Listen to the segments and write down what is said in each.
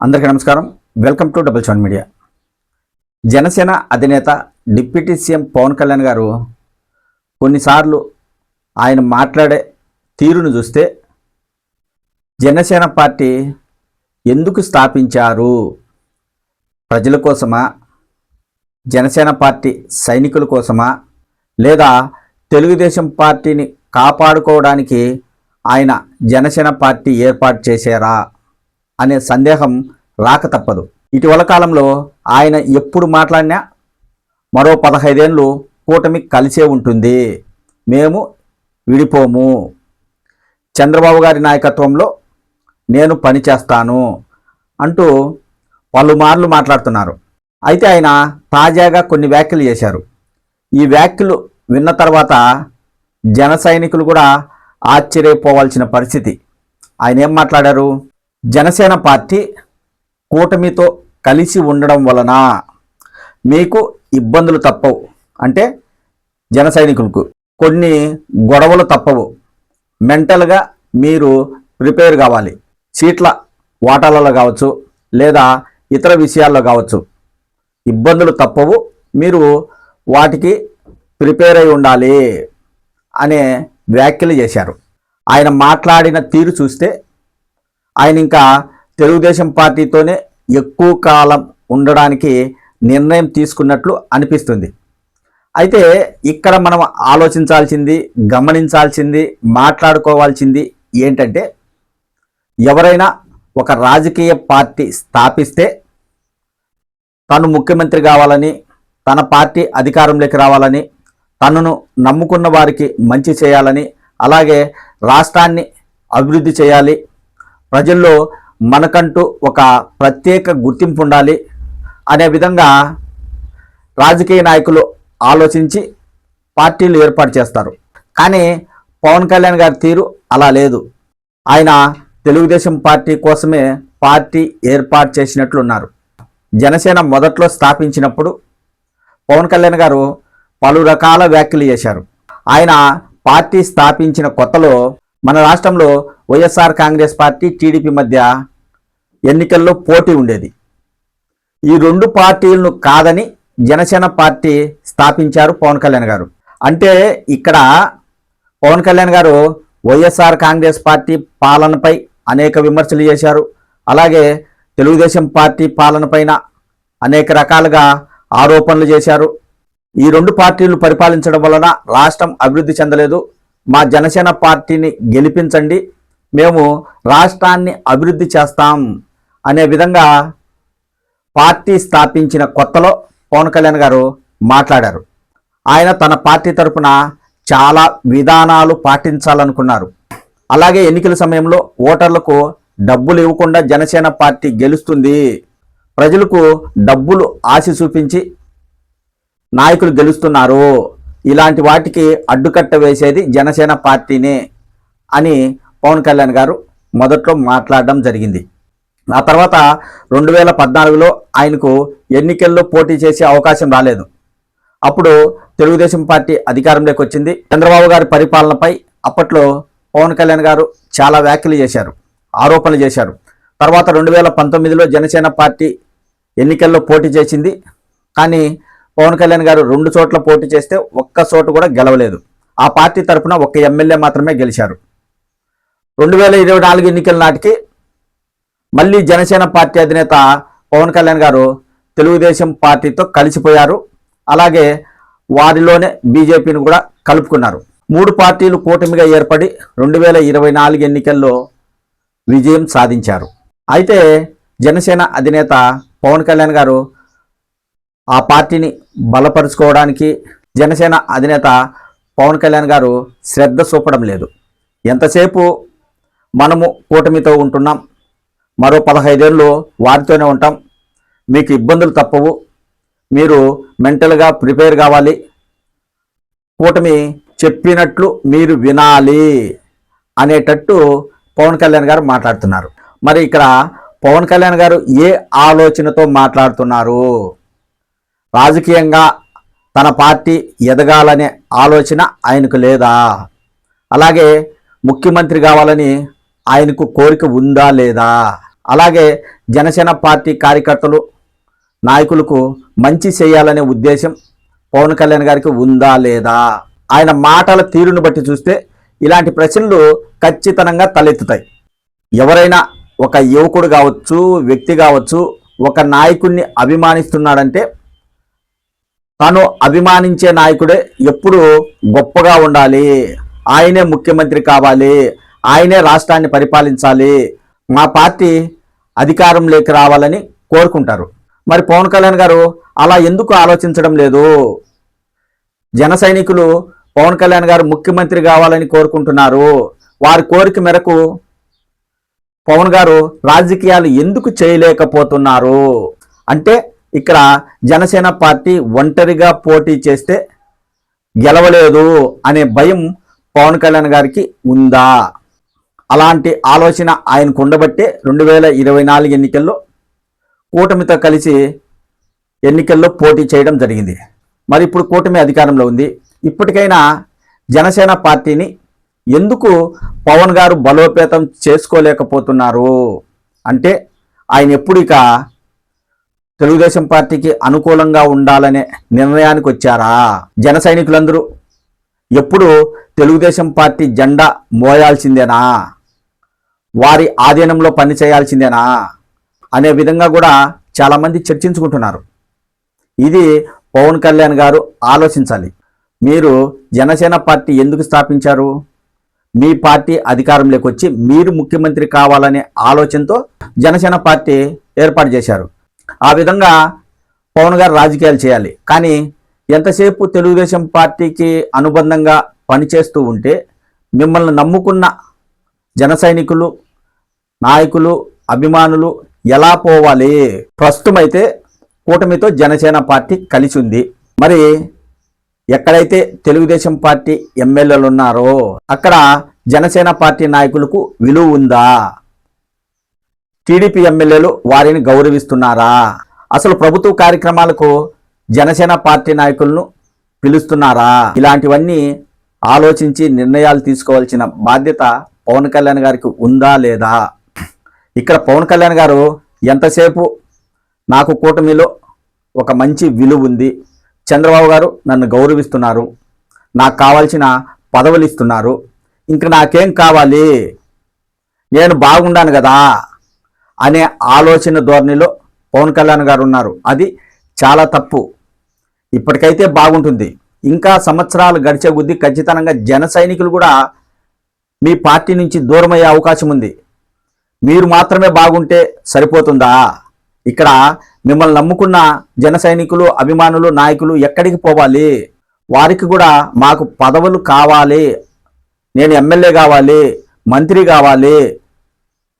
అందరికీ నమస్కారం. Welcome to double seven media. Janasena అధినేత డిప్యూటీ సీఎం పవన్ కళ్యాణ్ గారు కొన్నిసార్లు ఆయన మాట్లాడే తీరును చూస్తే జనసేన పార్టీ ఎందుకు స్థాపించారు? ప్రజల కోసమా? జనసేన పార్టీ సైనికుల కోసమా? లేదా తెలుగుదేశం పార్టీని కాపాడుకోవడానికి ఆయన జనసేన పార్టీ ఏర్పాటు చేశారా? అనే సందేహం రాక తప్పదు. ఇటీవల కాలంలో ఆయన ఎప్పుడు మాట్లాడినా మరో పదహైదేళ్ళు కూటమి కలిసే ఉంటుంది. మేము విడిపోము. చంద్రబాబు గారి నాయకత్వంలో నేను పనిచేస్తాను అంటూ పలుమార్లు మాట్లాడుతున్నారు. అయితే ఆయన తాజాగా కొన్ని వ్యాఖ్యలు చేశారు. ఈ వ్యాఖ్యలు విన్న తర్వాత జన సైనికులు కూడా ఆశ్చర్యపోవాల్సిన పరిస్థితి. ఆయన ఏం మాట్లాడారు? జనసేన పార్టీ కూటమితో కలిసి ఉండడం వలన మీకు ఇబ్బందులు తప్పవు. అంటే జన సైనికులకు కొన్ని గొడవలు తప్పవు. మెంటల్గా మీరు ప్రిపేర్ కావాలి. సీట్ల వాటాలలో కావచ్చు లేదా ఇతర విషయాల్లో కావచ్చు. ఇబ్బందులు తప్పవు. మీరు వాటికి ప్రిపేర్ అయి ఉండాలి అనే వ్యాఖ్యలు చేశారు. ఆయన మాట్లాడిన తీరు చూస్తే ఆయన ఇంకా తెలుగుదేశం పార్టీతోనే ఎక్కువ కాలం ఉండడానికి నిర్ణయం తీసుకున్నట్లు అనిపిస్తుంది. అయితే ఇక్కడ మనం ఆలోచించాల్సింది గమనించాల్సింది మాట్లాడుకోవాల్సింది ఏంటంటే ఎవరైనా ఒక రాజకీయ పార్టీ స్థాపిస్తే తను ముఖ్యమంత్రి కావాలని తన పార్టీ అధికారంలోకి రావాలని తనను నమ్ముకున్న వారికి మంచి చేయాలని అలాగే రాష్ట్రాన్ని అభివృద్ధి చేయాలి ప్రజల్లో మనకంటూ ఒక ప్రత్యేక గుర్తింపు ఉండాలి అనే విధంగా రాజకీయ నాయకులు ఆలోచించి పార్టీలు ఏర్పాటు చేస్తారు. కానీ పవన్ కళ్యాణ్ గారి తీరు అలా లేదు. ఆయన తెలుగుదేశం పార్టీ కోసమే పార్టీ ఏర్పాటు చేసినట్లున్నారు. జనసేన మొదట్లో స్థాపించినప్పుడు పవన్ కళ్యాణ్ గారు పలు రకాల వ్యాఖ్యలు చేశారు. ఆయన పార్టీ స్థాపించిన కొత్తలో మన రాష్ట్రంలో వైఎస్ఆర్ కాంగ్రెస్ పార్టీ టీడీపీ మధ్య ఎన్నికల్లో పోటీ ఉండేది. ఈ రెండు పార్టీలను కాదని జనసేన పార్టీ స్థాపించారు పవన్ కళ్యాణ్ గారు. అంటే ఇక్కడ పవన్ కళ్యాణ్ గారు వైఎస్ఆర్ కాంగ్రెస్ పార్టీ పాలనపై అనేక విమర్శలు చేశారు. అలాగే తెలుగుదేశం పార్టీ పాలనపైన అనేక రకాలుగా ఆరోపణలు చేశారు. ఈ రెండు పార్టీలు పరిపాలించడం వలన రాష్ట్రం అభివృద్ధి చెందలేదు. మా జనసేన పార్టీని గెలిపించండి మేము రాష్ట్రాన్ని అభివృద్ధి చేస్తాం అనే విధంగా పార్టీ స్థాపించిన కొత్తలో పవన్ కళ్యాణ్ గారు మాట్లాడారు. ఆయన తన పార్టీ తరపున చాలా విధానాలు పాటించాలనుకున్నారు. అలాగే ఎన్నికల సమయంలో ఓటర్లకు డబ్బులు ఇవ్వకుండా జనసేన పార్టీ గెలుస్తుంది. ప్రజలకు డబ్బులు ఆశ చూపించి నాయకులు గెలుస్తున్నారు. ఇలాంటి వాటికి అడ్డుకట్ట వేసేది జనసేన పార్టీనే అని పవన్ కళ్యాణ్ గారు మొదట్లో మాట్లాడడం జరిగింది. ఆ తర్వాత రెండు వేల పద్నాలుగులో ఆయనకు ఎన్నికల్లో పోటీ చేసే అవకాశం రాలేదు. అప్పుడు తెలుగుదేశం పార్టీ అధికారంలోకి వచ్చింది. చంద్రబాబు గారి పరిపాలనపై అప్పట్లో పవన్ కళ్యాణ్ గారు చాలా వ్యాఖ్యలు చేశారు ఆరోపణలు చేశారు. తర్వాత రెండు వేల పంతొమ్మిదిలో జనసేన పార్టీ ఎన్నికల్లో పోటీ చేసింది. కానీ పవన్ కళ్యాణ్ గారు రెండు చోట్ల పోటీ చేస్తే ఒక్క చోట కూడా గెలవలేదు. ఆ పార్టీ తరఫున ఒక్క ఎమ్మెల్యే మాత్రమే గెలిచారు. రెండు వేల ఇరవై నాలుగు ఎన్నికల నాటికి మళ్ళీ జనసేన పార్టీ అధినేత పవన్ కళ్యాణ్ గారు తెలుగుదేశం పార్టీతో కలిసిపోయారు. అలాగే వారిలోనే బీజేపీని కూడా కలుపుకున్నారు. మూడు పార్టీలు కూటమిగా ఏర్పడి రెండు వేల ఇరవై నాలుగు ఎన్నికల్లో విజయం సాధించారు. అయితే జనసేన అధినేత పవన్ కళ్యాణ్ గారు ఆ పార్టీని బలపరుచుకోవడానికి జనసేన అధినేత పవన్ కళ్యాణ్ గారు శ్రద్ధ చూపడం లేదు. ఎంతసేపు మనము కూటమితో ఉంటున్నాం? మరో పదహైదేళ్ళు వారితోనే ఉంటాం. మీకు ఇబ్బందులు తప్పవు. మీరు మెంటల్గా ప్రిపేర్ కావాలి. కూటమి చెప్పినట్లు మీరు వినాలి అనేటట్టు పవన్ కళ్యాణ్ గారు మాట్లాడుతున్నారు. మరి ఇక్కడ పవన్ కళ్యాణ్ గారు ఏ ఆలోచనతో మాట్లాడుతున్నారు? రాజకీయంగా తన పార్టీ ఎదగాలనే ఆలోచన ఆయనకు లేదా? అలాగే ముఖ్యమంత్రి కావాలని ఆయనకు కోరిక ఉందా లేదా? అలాగే జనసేన పార్టీ కార్యకర్తలు నాయకులకు మంచి చేయాలనే ఉద్దేశం పవన్ కళ్యాణ్ గారికి ఉందా లేదా? ఆయన మాటల తీరును బట్టి చూస్తే ఇలాంటి ప్రశ్నలు ఖచ్చితంగా తలెత్తుతాయి. ఎవరైనా ఒక యువకుడు కావచ్చు వ్యక్తి కావచ్చు ఒక నాయకుడిని అభిమానిస్తున్నాడంటే తను అభిమానించే నాయకుడే ఎప్పుడు గొప్పగా ఉండాలి. ఆయనే ముఖ్యమంత్రి కావాలి. ఆయనే రాష్ట్రాన్ని పరిపాలించాలి. మా పార్టీ అధికారంలోకి రావాలని కోరుకుంటారు. మరి పవన్ కళ్యాణ్ గారు అలా ఎందుకు ఆలోచించడం లేదు? జన సైనికులు పవన్ కళ్యాణ్ గారు ముఖ్యమంత్రి కావాలని కోరుకుంటున్నారు. వారి కోరిక మేరకు పవన్ గారు రాజకీయాలు ఎందుకు చేయలేకపోతున్నారు? అంటే ఇక్కడ జనసేన పార్టీ ఒంటరిగా పోటీ చేస్తే గెలవలేదు అనే భయం పవన్ కళ్యాణ్ గారికి ఉందా? అలాంటి ఆలోచన ఆయనకు ఉండబట్టే రెండు వేల ఇరవై నాలుగు ఎన్నికల్లో కూటమితో కలిసి ఎన్నికల్లో పోటీ చేయడం జరిగింది. మరి ఇప్పుడు కూటమి అధికారంలో ఉంది. ఇప్పటికైనా జనసేన పార్టీని ఎందుకు పవన్ గారు బలోపేతం చేసుకోలేకపోతున్నారు? అంటే ఆయన ఎప్పుడు ఇక తెలుగుదేశం పార్టీకి అనుకూలంగా ఉండాలనే నిర్ణయానికి వచ్చారా? జన సైనికులందరూ ఎప్పుడు తెలుగుదేశం పార్టీ జెండా మోయాల్సిందేనా? వారి ఆధీనంలో పనిచేయాల్సిందేనా అనే విధంగా కూడా చాలామంది చర్చించుకుంటున్నారు. ఇది పవన్ కళ్యాణ్ గారు ఆలోచించాలి. మీరు జనసేన పార్టీ ఎందుకు స్థాపించారు? మీ పార్టీ అధికారంలోకి వచ్చి మీరు ముఖ్యమంత్రి కావాలనే ఆలోచనతో జనసేన పార్టీ ఏర్పాటు చేశారు. ఆ విధంగా పవన్ గారు రాజకీయాలు చేయాలి. కానీ ఎంతసేపు తెలుగుదేశం పార్టీకి అనుబంధంగా పనిచేస్తూ ఉంటే మిమ్మల్ని నమ్ముకున్న జన సైనికులు నాయకులు అభిమానులు ఎలా పోవాలి? ప్రస్తుతం అయితే కూటమితో జనసేన పార్టీ కలిసి ఉంది. మరి ఎక్కడైతే తెలుగుదేశం పార్టీ ఎమ్మెల్యేలు ఉన్నారో అక్కడ జనసేన పార్టీ నాయకులకు విలువ ఉందా? టీడీపీ ఎమ్మెల్యేలు వారిని గౌరవిస్తున్నారా? అసలు ప్రభుత్వ కార్యక్రమాలకు జనసేన పార్టీ నాయకులను పిలుస్తున్నారా? ఇలాంటివన్నీ ఆలోచించి నిర్ణయాలు తీసుకోవాల్సిన బాధ్యత పవన్ కళ్యాణ్ గారికి ఉందా లేదా? ఇక్కడ పవన్ కళ్యాణ్ గారు ఎంతసేపు నాకు కూటమిలో ఒక మంచి విలువ ఉంది. చంద్రబాబు గారు నన్ను గౌరవిస్తున్నారు. నాకు కావాల్సిన పదవులు ఇస్తున్నారు. ఇంకా నాకేం కావాలి? నేను బాగుండాను కదా. అనే ఆలోచన ధోరణిలో పవన్ కళ్యాణ్ గారు ఉన్నారు. అది చాలా తప్పు. ఇప్పటికైతే బాగుంటుంది. ఇంకా సంవత్సరాలు గడిచే కొద్దీ ఖచ్చితంగా జన సైనికులు కూడా మీ పార్టీ నుంచి దూరమయ్యే అవకాశం ఉంది. మీరు మాత్రమే బాగుంటే సరిపోతుందా? ఇక్కడ మిమ్మల్ని నమ్ముకున్న జన సైనికులు అభిమానులు నాయకులు ఎక్కడికి పోవాలి? వారికి కూడా మాకు పదవులు కావాలి. నేను ఎమ్మెల్యే కావాలి మంత్రి కావాలి.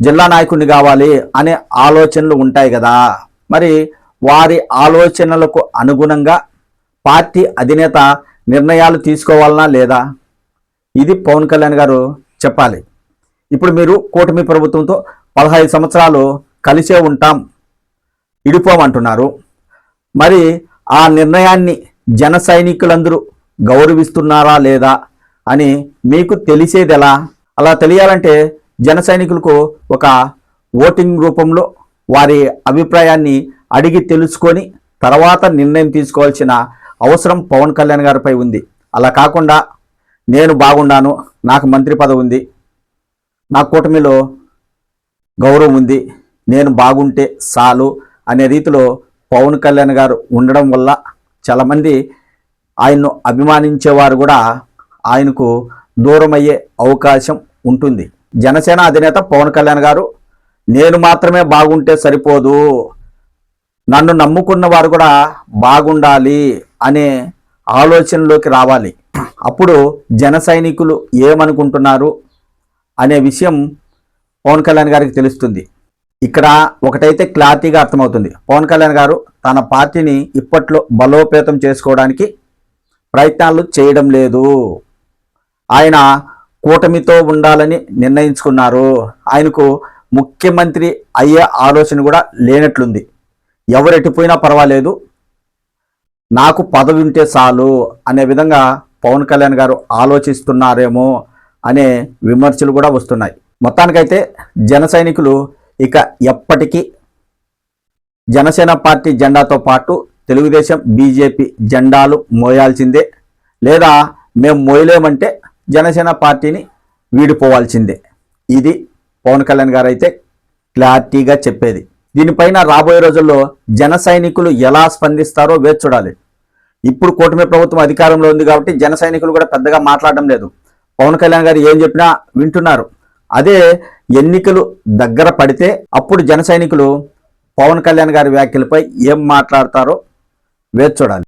జిల్లా నాయకుడిని కావాలి అనే ఆలోచనలు ఉంటాయి కదా. మరి వారి ఆలోచనలకు అనుగుణంగా పార్టీ అధినేత నిర్ణయాలు తీసుకోవాలనా లేదా? ఇది పవన్ కళ్యాణ్ గారు చెప్పాలి. ఇప్పుడు మీరు కూటమి ప్రభుత్వంతో పదహైదు సంవత్సరాలు కలిసే ఉంటాం ఇడిపోమంటున్నారు. మరి ఆ నిర్ణయాన్ని జన సైనికులందరూ గౌరవిస్తున్నారా లేదా అని మీకు తెలిసేది ఎలా అలా తెలియాలంటే జన సైనికులకు ఒక ఓటింగ్ రూపంలో వారి అభిప్రాయాన్ని అడిగి తెలుసుకొని తర్వాత నిర్ణయం తీసుకోవాల్సిన అవసరం పవన్ కళ్యాణ్ గారిపై ఉంది. అలా కాకుండా నేను బాగున్నాను నాకు మంత్రి పదవి ఉంది నా కూటమిలో గౌరవం ఉంది నేను బాగుంటే చాలు అనే రీతిలో పవన్ కళ్యాణ్ గారు ఉండడం వల్ల చాలామంది ఆయన్ను అభిమానించేవారు కూడా ఆయనకు దూరమయ్యే అవకాశం ఉంటుంది. జనసేన అధినేత పవన్ కళ్యాణ్ గారు నేను మాత్రమే బాగుంటే సరిపోదు నన్ను నమ్ముకున్న వారు కూడా బాగుండాలి అనే ఆలోచనలోకి రావాలి. అప్పుడు జన సైనికులు ఏమనుకుంటున్నారు అనే విషయం పవన్ కళ్యాణ్ గారికి తెలుస్తుంది. ఇక్కడ ఒకటైతే క్లారిటీగా అర్థమవుతుంది. పవన్ కళ్యాణ్ గారు తన పార్టీని ఇప్పట్లో బలోపేతం చేసుకోవడానికి ప్రయత్నాలు చేయడం లేదు. ఆయన కూటమితో ఉండాలని నిర్ణయించుకున్నారు. ఆయనకు ముఖ్యమంత్రి అయ్యే ఆలోచన కూడా లేనట్లుంది. ఎవరు ఎటుపోయినా పర్వాలేదు. నాకు పదవి ఉంటే చాలు అనే విధంగా పవన్ కళ్యాణ్ గారు ఆలోచిస్తున్నారేమో అనే విమర్శలు కూడా వస్తున్నాయి. మొత్తానికైతే జన సైనికులు ఇక ఎప్పటికీ జనసేన పార్టీ జెండాతో పాటు తెలుగుదేశం బీజేపీ జెండాలు మోయాల్సిందే. లేదా మేము మోయలేమంటే జనసేన పార్టీని వీడిపోవాల్సిందే. ఇది పవన్ కళ్యాణ్ గారు అయితే క్లారిటీగా చెప్పేది. దీనిపైన రాబోయే రోజుల్లో జన సైనికులు ఎలా స్పందిస్తారో వేచి చూడాలి. ఇప్పుడు కూటమి ప్రభుత్వం అధికారంలో ఉంది కాబట్టి జన సైనికులు కూడా పెద్దగా మాట్లాడడం లేదు. పవన్ కళ్యాణ్ గారు ఏం చెప్పినా వింటున్నారు. అదే ఎన్నికలు దగ్గర పడితే అప్పుడు జన సైనికులు పవన్ కళ్యాణ్ గారి వ్యాఖ్యలపై ఏం మాట్లాడతారో వేచి చూడాలి.